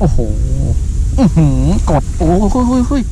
โอ้โหอื้อหือกดโอ้โหเฮ้ย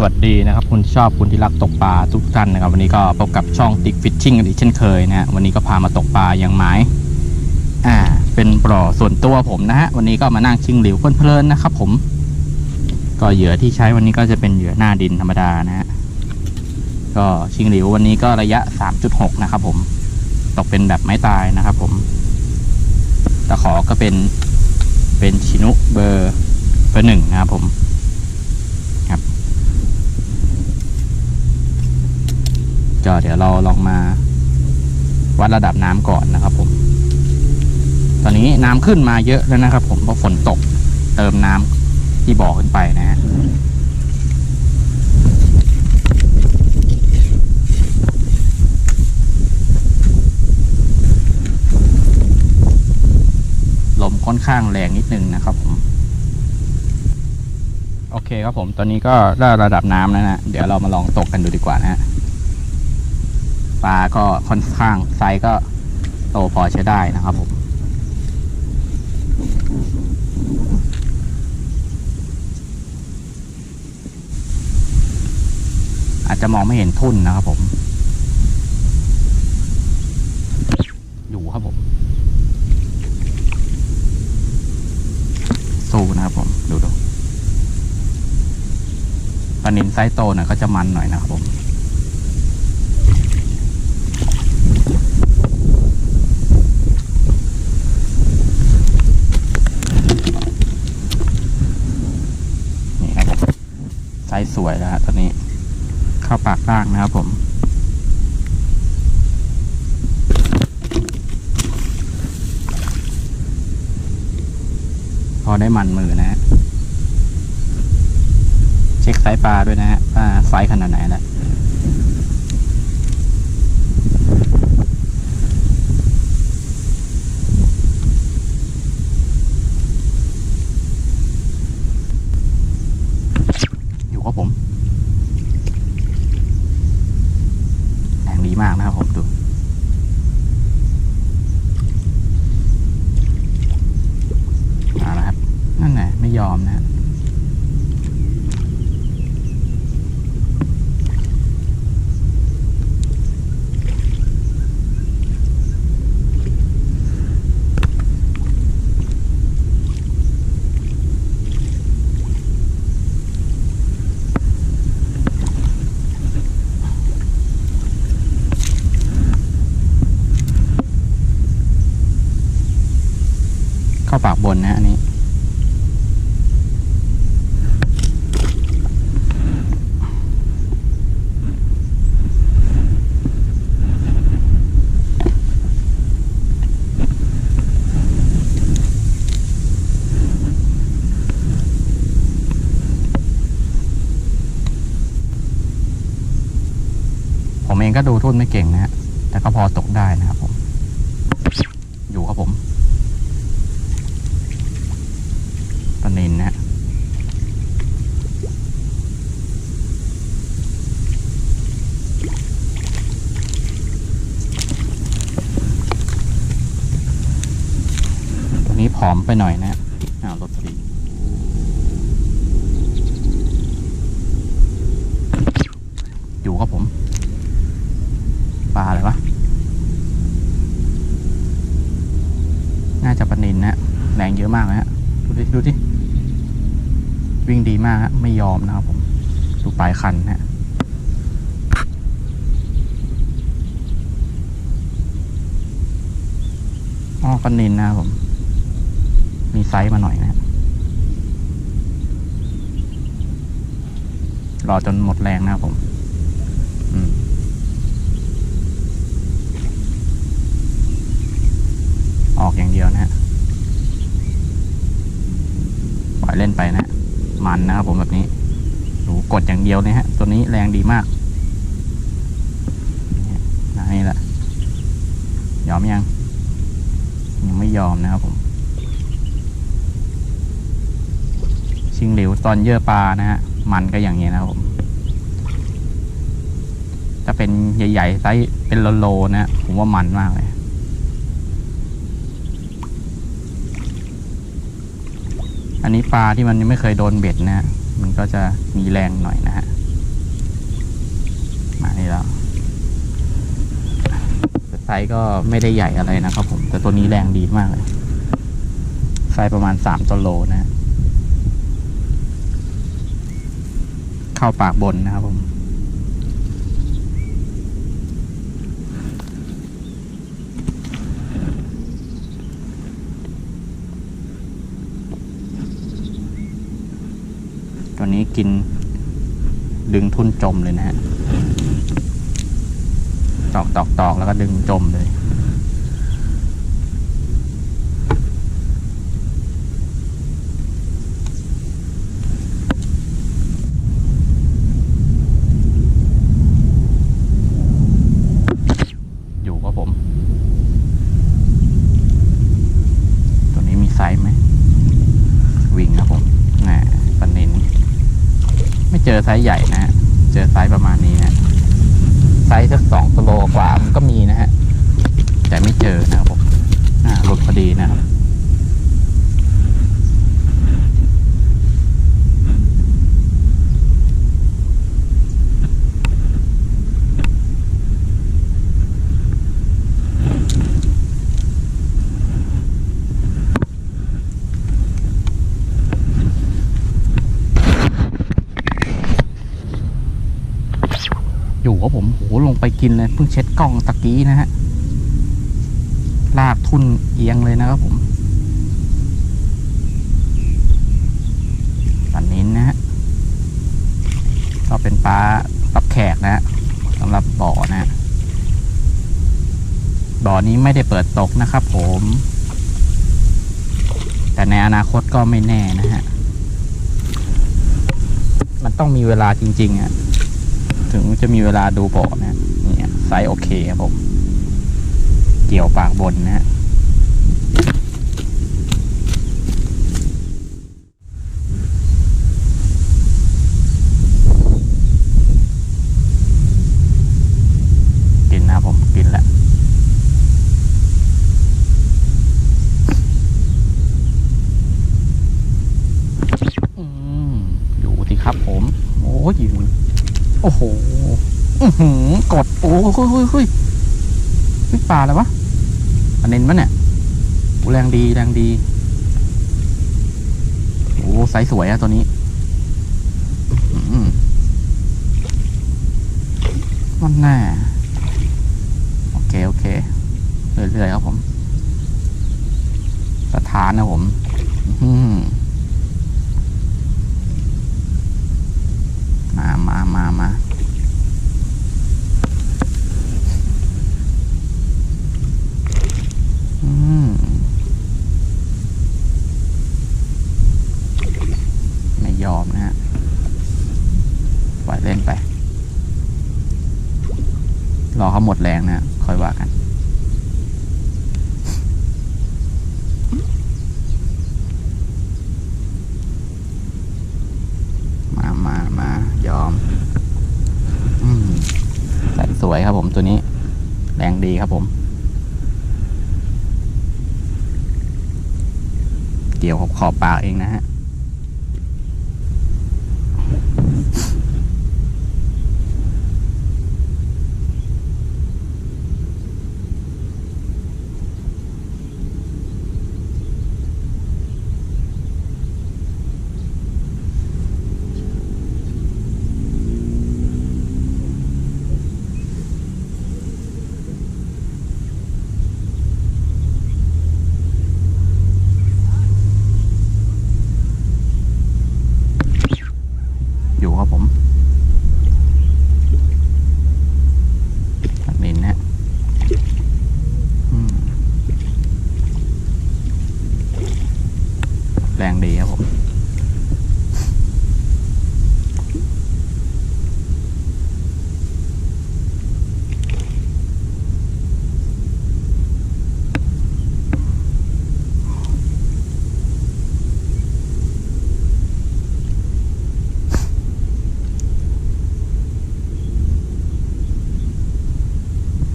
สวัสดีนะครับคุณชอบคุณที่รักตกปลาทุกท่านนะครับ วันนี้ก็พบกับช่องติ๊กฟิชชิ่งกันอีกเช่นเคยนะฮะวันนี้ก็พามาตกปลาอย่างไม้อ่า เป็นปล่อส่วนตัวผมนะฮะวันนี้ก็มานั่งชิงหลิวเพลินๆนะครับ ผม ก็เหยื่อที่ใช้วันนี้ก็จะเป็นเหยื่อหน้าดินธรรมดานะฮะก็ชิงหลิววันนี้ก็ระยะ 3.6 นะครับ ผมตกเป็นแบบไม้ตายนะครับ ผมตะขอก็เป็นเป็นชินุเบอร์เบอร์หนึ่งนะครับผม ก็เดี๋ยวเราลองมา วัดระดับน้ำก่อนนะครับ ผม ตอนนี้น้ำขึ้นมาเยอะแล้วนะครับ ผมเพราะฝนตกเติมน้ำที่บ่อขึ้นไปนะฮะลมค่อนข้างแรงนิดนึงนะครับผม โอเคครับผม ตอนนี้ก็ได้ระดับน้ำแล้วนะ เดี๋ยวเรามาลองตกกันดูดีกว่านะฮะ ปลาก็ค่อนข้างไซส์ก็โตพอใช้ได้นะครับผมอาจจะมองไม่เห็นทุ่นนะครับผม อยู่ครับผม สู้นะครับผม ดูดูปลานินไซส์โตหน่อยก็จะมันหน่อยนะครับผม นี่ครับผมไซ ส์สวยแล้วฮะตอนนี้เข้าปากล่างนะครับผมพอได้มันมือนะฮะเช็คไซส์ปลาด้วยนะฮะว่าไซส์ขนาดไหนแล้วอยู่ครับผม มากนะครับผมดู เอาละครับ นั่นแหละไม่ยอมนะฮะเข้าปากบนนะฮะอันนี้ ผมเอง ก็ดูทุ่นไม่เก่งนะฮะ แต่ก็พอตกได้นะครับผม อยู่ครับผมปนินนะฮะตัวนี้ผอมไปหน่อยนะฮะอ้าวรถพอดี อยู่ครับผม ปลาอะไรวะ น่าจะปลานินนะ แรงเยอะมากนะฮะ ดูดิ ดูดิ วิ่งดีมากฮะ ไม่ย อมนะครับผมดูปลายคันนะฮะอ๋อปลานินนะครับผม มีไซส์มาหน่อยนะฮะรอจนหมดแรงนะครับผมออกอย่างเดียวนะฮะ ปล่อยเล่นไปนะ มันนะครับผมแบบนี้ กดอย่างเดียวเลยฮะ ตัวนี้แรงดีมากนี่แหละยอมยัง ยังไม่ยอมนะครับผม ชิงหลิวตอนเยื่อปลานะฮะ มันก็อย่างเงี้ยนะครับผม ถ้าเป็นใหญ่ๆไซส์เป็นโลๆนะฮะผมว่ามันมากเลยอันนี้ปลาที่มันยังไม่เคยโดนเบ็ดนะฮะ ก็จะมีแรงหน่อยนะฮะ มานี่แล้วไซส์ก็ไม่ได้ใหญ่อะไรนะครับผม แต่ตัวนี้แรงดีมากเลย ไซส์ประมาณสามตัวโลนะฮะเข้าปากบนนะครับผม วนี้กินดึงทุ่นจมเลยนะฮะ ตอกตอกตอกแล้วก็ดึงจมเลยกับผม ตัวนี้มีไซส์ไหม วิ่งครับผมน่ะปันนิน ไซส์ใหญ่นะฮะ เจอไซส์ประมาณนี้นะไซส์สักสองกิโลกว่ามันก็มีนะฮะ แต่ไม่เจอนะครับผมอ่าหลุดพอดีนะครับ อยู่ครับผมโห ลงไปกินเลยเพิ่งเช็ดกล้องตะกี้นะฮะลากทุ่นเอียงเลยนะครับผมปันนี้นะฮะก็เป็นปลาตับแขกนะฮะสำหรับบ่อนะฮะบ่อนี้ไม่ได้เปิดตกนะครับผม แต่ในอนาคตก็ไม่แน่นะฮะ มันต้องมีเวลาจริงๆอะ ถึงจะมีเวลาดูบ่อนะเนี่ยไซส์โอเคครับผม เกี่ยวปากบนนะฮะ อกดโอ้ยคุยคุยคุยคุยปลาอะไรวะอันเน้นปะเนี่ยโอ้แรงดีแรงดี โอ้ไซส์สวยอะตัวนี้มันแน่โอเค โอเค เรื่อยๆครับผม สถานนะผมอืมมามามามา อืม ไม่ยอมนะฮะ ปล่อยเล่นไป รอเขาหมดแรงนะค่อยว่ากัน มามามายอมอืมใส่สวยครับผมตัวนี้ แรงดีครับผม เกี่ยวขอบขอบปากเองนะฮะ อยู่ครับผมตัดนินนะฮะอืมแรงดีครับผม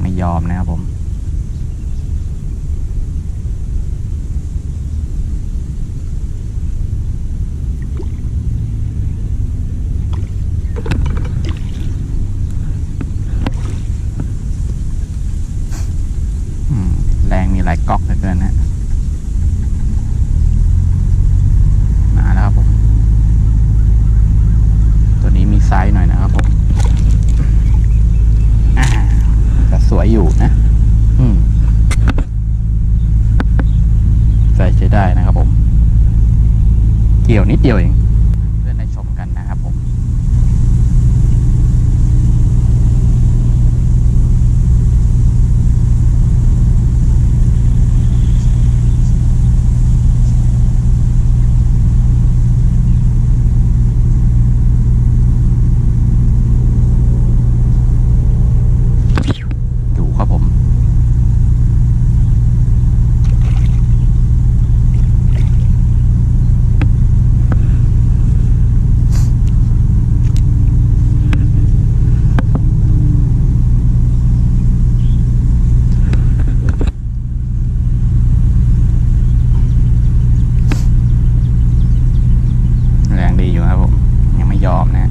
ไม่ ยอมนะครับผม อืม แรงมีหลายก๊อกเหลือเกินนะ มาแล้วครับผม ตัวนี้มีไซส์หน่อยนะครับผม อ่าแต่สวยอยู่นะ อืมใส่ใช้ได้นะครับผม เกี่ยวนิดเดียวเอง เพื่อนได้ชมกันนะครับผม อยู่ครับผม แรงดีอยู่ครับผม ยังไม่ยอมนะ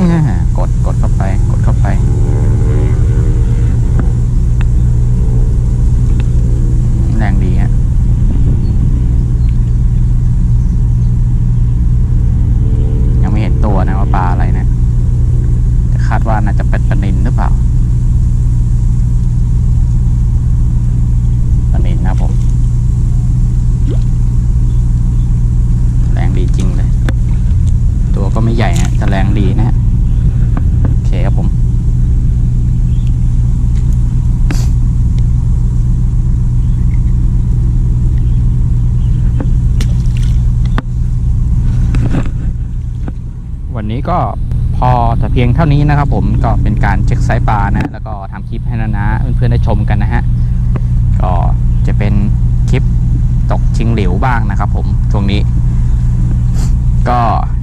อ่ากดกดเข้าไป กดเข้าไป แรงดีฮะ ยังไม่เห็นตัวนะว่าปลาอะไรนะแต่คาดว่าน่าจะเป็นปลานินหรือเปล่าปลานินนะครับผม แรงดีจริงเลย ตัวก็ไม่ใหญ่ฮะแต่แรงดีนะฮะ โอเคครับผม วันนี้ ก็พอแต่เพียงเท่านี้นะครับผมก็เป็นการเช็คไซส์ปลานะแล้วก็ทำคลิปให้นะนะเพื่อนๆได้ชมกันนะฮะก็จะเป็นคลิปตกชิงเหลวบ้างนะครับ ผมช่วงนี้ ก็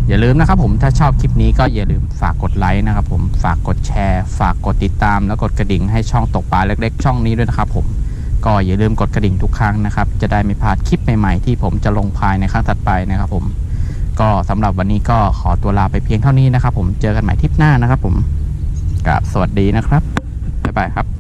อย่าลืมนะครับผมถ้าชอบคลิปนี้ก็อย่าลืมฝากกดไลค์นะครับผมฝากกดแชร์ ฝากกดติดตาม แล้วกดกระดิ่งให้ช่องตกปลาเล็กๆ ช่องนี้ด้วยนะครับผมก็อย่าลืมกดกระดิ่งทุกครั้งนะครับ จะได้ไม่พลาดคลิปใหม่ๆที่ผมจะลงภายในครั้งถัดไปนะครับผม ก็สำหรับวันนี้ก็ขอตัวลาไปเพียงเท่านี้นะครับ ผมเจอกันใหม่ทริปหน้านะครับ ผมกับสวัสดีนะครับบ๊ายบายครับ